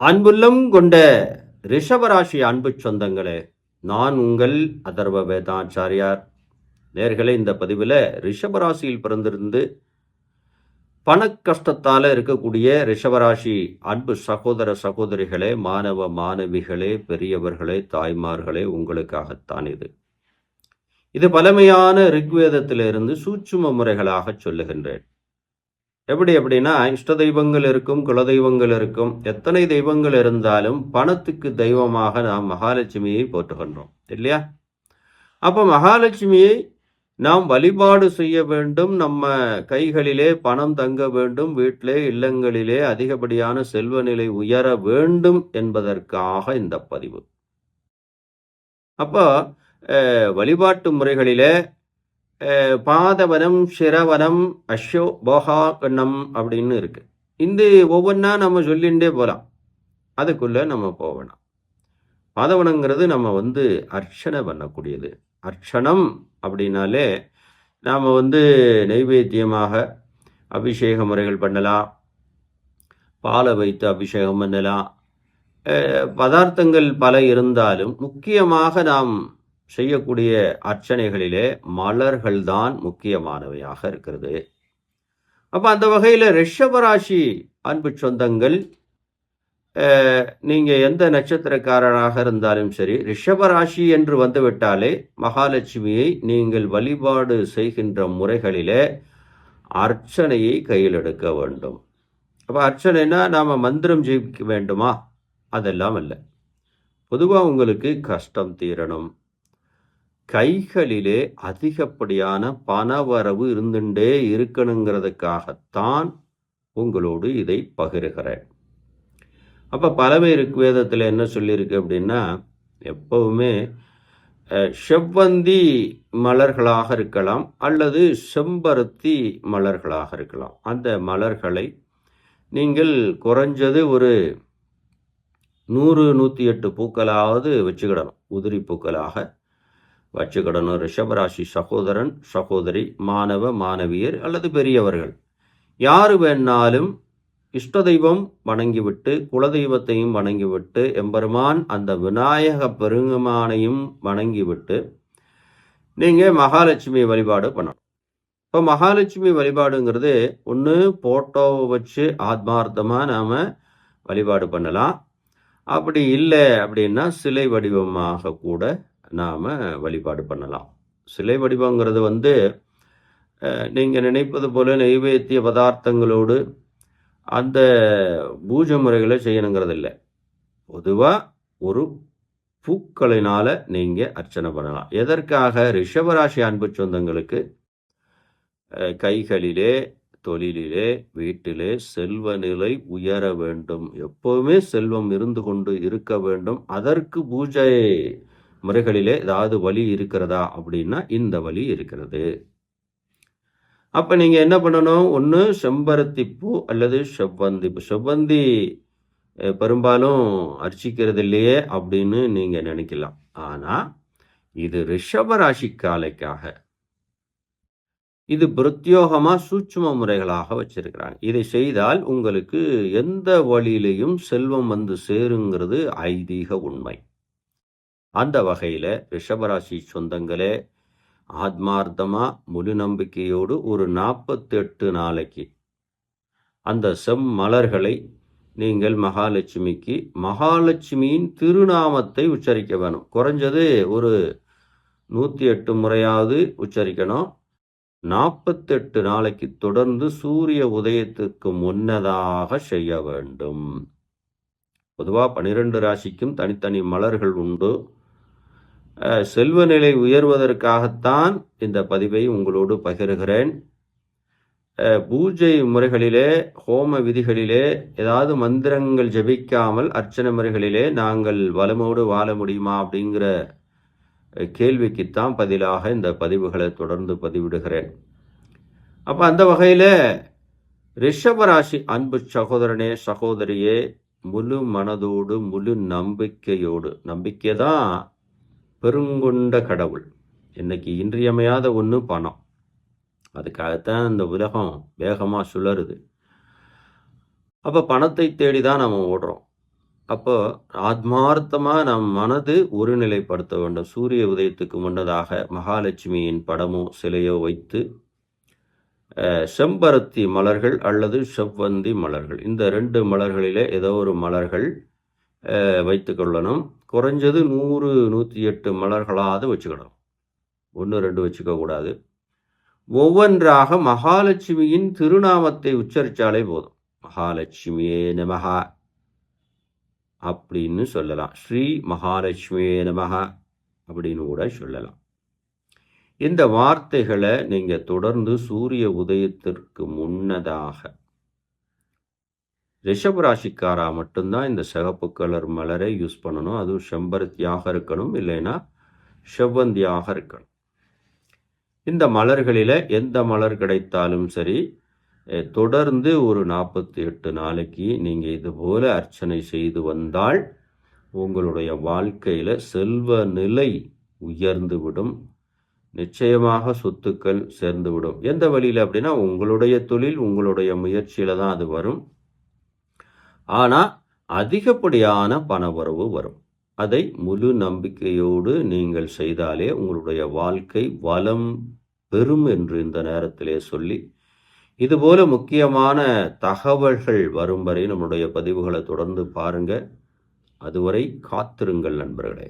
அன்புள்ளம் கொண்ட ரிஷபராசி அன்பு சொந்தங்களே நான் உங்கள் அதர்வ வேதாச்சாரியார். நேர்களே இந்த பதிவில் ரிஷபராசியில் பிறந்திருந்து பண கஷ்டத்தால் இருக்கக்கூடிய ரிஷபராசி அன்பு சகோதர சகோதரிகளே மாணவ மாணவிகளே பெரியவர்களே தாய்மார்களே உங்களுக்காகத்தான் இது. இது பழமையான ரிக்வேதத்திலிருந்து சூட்சும முறைகளாக சொல்லுகின்றேன். எப்படி அப்படின்னா இஷ்ட தெய்வங்கள் இருக்கும் குலதெய்வங்கள் இருக்கும். எத்தனை தெய்வங்கள் இருந்தாலும் பணத்துக்கு தெய்வமாக நாம் மகாலட்சுமியை போற்றுகின்றோம். இல்லையா? அப்போ மகாலட்சுமியை நாம் வழிபாடு செய்ய வேண்டும். நம்ம கைகளிலே பணம் தங்க வேண்டும். வீட்டிலே இல்லங்களிலே அதிகப்படியான செல்வ நிலை உயர வேண்டும் என்பதற்காக இந்த பதிவு. அப்போ வழிபாட்டு முறைகளிலே பாதவனம் சிரவனம் போகா கண்ணம் அப்படின்னு இருக்கு. இந்த ஒவ்வொன்றா நம்ம சொல்லிகிட்டே போகலாம் அதுக்குள்ளே நம்ம போகணும். பாதவனங்கிறது நம்ம வந்து அர்ச்சனை பண்ணக்கூடியது. அர்ச்சனம் அப்படின்னாலே நாம் வந்து நைவேத்தியமாக அபிஷேக முறைகள் பண்ணலாம். பாலை வைத்து அபிஷேகம் பண்ணலாம். பதார்த்தங்கள் பல இருந்தாலும் முக்கியமாக நாம் செய்யக்கூடிய அர்ச்சனைகளிலே மலர்கள் தான் முக்கியமானவையாக இருக்கிறது. அப்போ அந்த வகையில் ரிஷபராசி அன்பு சொந்தங்கள் நீங்கள் எந்த நட்சத்திரக்காரராக இருந்தாலும் சரி ரிஷபராசி என்று வந்துவிட்டாலே மகாலட்சுமியை நீங்கள் வழிபாடு செய்கின்ற முறைகளிலே அர்ச்சனையை கையில் எடுக்க வேண்டும். அப்போ அர்ச்சனைனா நாம் மந்திரம் ஜெயிக்க வேண்டுமா? அதெல்லாம் இல்லை பொதுவாக உங்களுக்கு கஷ்டம் தீரணும். கைகளிலே அதிகப்படியான பணவரவு இருந்துட்டே இருக்கணுங்கிறதுக்காகத்தான் உங்களோடு இதை பகிர்கிறேன். அப்போ பலவை வேதத்தில் என்ன சொல்லியிருக்கு அப்படின்னா எப்பவுமே செவ்வந்தி மலர்களாக இருக்கலாம் அல்லது செம்பருத்தி மலர்களாக இருக்கலாம். அந்த மலர்களை நீங்கள் குறைஞ்சது ஒரு நூறு நூற்றி எட்டு பூக்களாவது வச்சுக்கிடணும் உதிரி பூக்களாக. வச்சுக்கிடணும். ரிஷபராசி சகோதரன் சகோதரி மாணவ மாணவியர் அல்லது பெரியவர்கள். யார் வேணாலும் இஷ்ட தெய்வம் வணங்கிவிட்டு குலதெய்வத்தையும் வணங்கிவிட்டு எம்பெருமான் அந்த விநாயக பெருங்கமானையும் வணங்கிவிட்டு நீங்கள் மகாலட்சுமி வழிபாடு பண்ணணும். இப்போ மகாலட்சுமி வழிபாடுங்கிறது ஒன்று ஃபோட்டோவை வச்சு ஆத்மார்த்தமாக நாம் வழிபாடு பண்ணலாம். அப்படி இல்லை அப்படின்னா சிலை வடிவமாக கூட நாம் வழிபாடு பண்ணலாம். சிலை வடிவங்கிறது வந்து நீங்கள் நினைப்பது போல நைவேத்திய பதார்த்தங்களோடு அந்த பூஜை முறைகளை செய்யணுங்கிறது இல்லை பொதுவாக ஒரு பூக்களினால் நீங்கள் அர்ச்சனை பண்ணலாம். எதற்காக? ரிஷபராசி அன்பு சொந்தங்களுக்கு கைகளிலே தொழிலிலே வீட்டிலே செல்வ நிலை உயர வேண்டும். எப்போவுமே செல்வம் இருந்து கொண்டு இருக்க வேண்டும். அதற்கு பூஜை முறைகளிலே ஏதாவது வழி இருக்கிறதா அப்படின்னா இந்த வழி இருக்கிறது. அப்போ நீங்கள் என்ன பண்ணணும்? ஒன்று செம்பருத்தி பூ அல்லது செவ்வந்தி. பூ செவ்வந்தி பெரும்பாலும் அர்ச்சிக்கிறது இல்லையே அப்படின்னு நீங்கள் நினைக்கலாம். ஆனால் இது ரிஷப ராசிக்காலைக்காக. இது பிரத்யோகமாக சூட்சும முறைகளாக வச்சிருக்கிறாங்க. இதை செய்தால் உங்களுக்கு எந்த வழியிலையும் செல்வம் வந்து சேருங்கிறது ஐதீக உண்மை. அந்த வகையில் ரிஷபராசி சொந்தங்களே ஆத்மார்த்தமா முழு நம்பிக்கையோடு ஒரு நாற்பத்தெட்டு நாளைக்கு அந்த செம்மலர்களை நீங்கள் மகாலட்சுமிக்கு மகாலட்சுமியின் திருநாமத்தை உச்சரிக்க வேணும். குறைஞ்சது ஒரு நூற்றி எட்டு முறையாவது உச்சரிக்கணும். நாற்பத்தெட்டு நாளைக்கு தொடர்ந்து சூரிய உதயத்திற்கு முன்னதாக செய்ய வேண்டும். பொதுவாக பனிரெண்டு ராசிக்கும் தனித்தனி மலர்கள் உண்டு. செல்வ நிலை உயர்வதற்காகத்தான் இந்த பதிவை உங்களோடு பகிர்கிறேன். பூஜை முறைகளிலே ஹோம விதிகளிலே ஏதாவது மந்திரங்கள் ஜெபிக்காமல் அர்ச்சனை முறைகளிலே நாங்கள் வளமோடு வாழ முடியுமா அப்படிங்கிற கேள்விக்குத்தான் பதிலாக இந்த பதிவுகளை தொடர்ந்து பதிவிடுகிறேன். அப்போ அந்த வகையில் ரிஷபராசி அன்பு சகோதரனே சகோதரியே முழு மனதோடு முழு நம்பிக்கையோடு நம்பிக்கை தான் பெருங்கொண்ட கடவுள். இன்னைக்கு இன்றியமையாத ஒன்று பணம். அதுக்காகத்தான் இந்த உலகம் வேகமாக சுழறுது. அப்போ பணத்தை தேடி தான் நம்ம ஓடுறோம். அப்போ ஆத்மார்த்தமாக நம் மனது ஒருநிலைப்படுத்த வேண்டும். சூரிய உதயத்துக்கு முன்னதாக மகாலட்சுமியின் படமோ சிலையோ வைத்து செம்பருத்தி மலர்கள் அல்லது செவ்வந்தி மலர்கள். இந்த ரெண்டு மலர்களிலே ஏதோ ஒரு மலர்கள் வைத்து கொள்ளணும். குறைஞ்சது நூறு நூற்றி எட்டு மலர்களாவது வச்சுக்கணும் ஒன்று ரெண்டு வச்சுக்க கூடாது. ஒவ்வொன்றாக மகாலட்சுமியின் திருநாமத்தை உச்சரித்தாலே போதும். மகாலட்சுமியே நமகா அப்படின்னு சொல்லலாம். ஸ்ரீ மகாலட்சுமியே நமகா அப்படின்னு கூட சொல்லலாம். இந்த வார்த்தைகளை நீங்கள் தொடர்ந்து சூரிய உதயத்திற்கு முன்னதாக ரிஷபராசிக்காரா மட்டும்தான் இந்த சிகப்பு கலர் மலரை யூஸ் பண்ணணும். அதுவும் செம்பருத்தியாக இருக்கணும் இல்லைன்னா செவ்வந்தியாக இருக்கணும். இந்த மலர்களில் எந்த மலர் கிடைத்தாலும் சரி தொடர்ந்து ஒரு நாற்பத்தி எட்டு நாளைக்கு நீங்கள் இதுபோல அர்ச்சனை செய்து வந்தால் உங்களுடைய வாழ்க்கையில் செல்வ நிலை உயர்ந்துவிடும் நிச்சயமாக சொத்துக்கள் சேர்ந்துவிடும் எந்த வழியில் அப்படின்னா உங்களுடைய தொழில் உங்களுடைய முயற்சியில் தான் அது வரும். ஆனால் அதிகப்படியான பணவரவு வரும். அதை முழு நம்பிக்கையோடு நீங்கள் செய்தாலே உங்களுடைய வாழ்க்கை வளம் பெறும் என்று இந்த நேரத்திலே சொல்லி இதுபோல முக்கியமான தகவல்கள் வரும் வரை நம்முடைய பதிவுகளை தொடர்ந்து பாருங்கள் அதுவரை காத்திருங்கள் நண்பர்களே.